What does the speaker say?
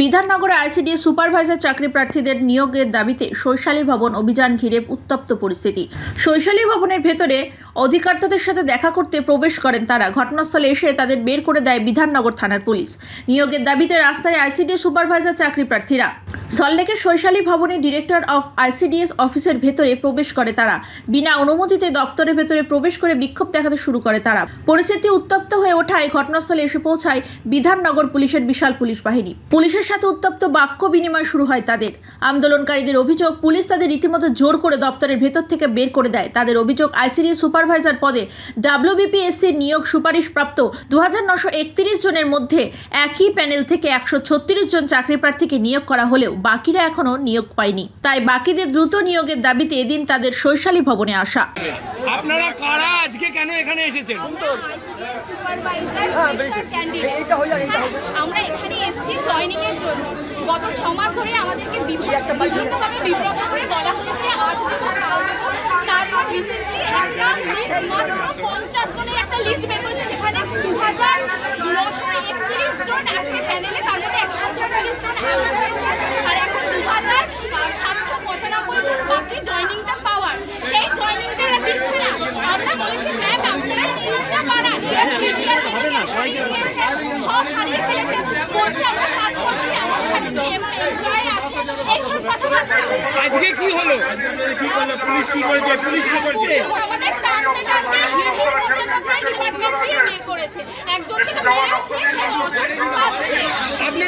বিধাননগরে ICDS supervisor চাকরি প্রার্থীদের নিয়োগের দাবিতে শৈশালী ভবন অভিযান ঘিরে উত্তপ্ত পরিস্থিতি। শৈশালী ভবনের ভেতরে অধিকর্তাদের সাথে দেখা করতে প্রবেশ করেন তারা। ঘটনাস্থলে এসে তাদের বের করে দেয় বিধাননগর থানার পুলিশ। নিয়োগের দাবিতে রাস্তায় আইসিডিএস সুপারভাইজার চাকরি প্রার্থীরা সল্লেকের শৈশালী ভবনের ডিরেক্টর অফ আইসিডিএস অফিসের ভেতরে প্রবেশ করে তারা। বিনা অনুমতিতে দপ্তরের ভেতরে প্রবেশ করে বিক্ষোভ দেখাতে শুরু করে তারা। পরিস্থিতি উত্তপ্ত হয়ে ওঠায় ঘটনাস্থলে এসে পৌঁছায় বিধাননগর পুলিশের বিশাল পুলিশ বাহিনী। পুলিশের সাথে উত্তপ্ত বাক্য বিনিময় শুরু হয় তাদের। আন্দোলনকারীদের অভিযোগ, পুলিশ তাদের রীতিমতো জোর করে দপ্তরের ভেতর থেকে বের করে দেয়। তাদের অভিযোগ, আইসিডিএস সুপারভাইজার পদে ডাব্লিউবিপিএসসির নিয়োগ সুপারিশপ্রাপ্ত দু হাজার জনের মধ্যে একই প্যানেল থেকে একশো ছত্রিশ জন চাকরি প্রার্থীকে নিয়োগ করা হলেও বাকিরা এখনও নিয়োগ পায়নি। তাই বাকিদের দ্রুত নিয়োগের দাবিতে এদিন তাদের শৈশালী ভবনে আসা। আপনারা কারা আজকে কেন এখানে এসেছেন? আমরা এখানে এসেছি জয়নিং এর জন্য। গত ছ মাস ধরে আমাদেরকে বিভিন্নভাবে বিব্রত করে বলা হয়েছে আজ দেবো কাল দেবো তারপর রিসেন্টলি একটা লিস্ট মাত্র পঞ্চাশ জনের একটা লিস্ট বের করেছে যেখানে দু হাজার আজকে কি হলো? পুলিশ কি করেছে? পুলিশ কি করছে? দিয়ে বের করেছে? আপনার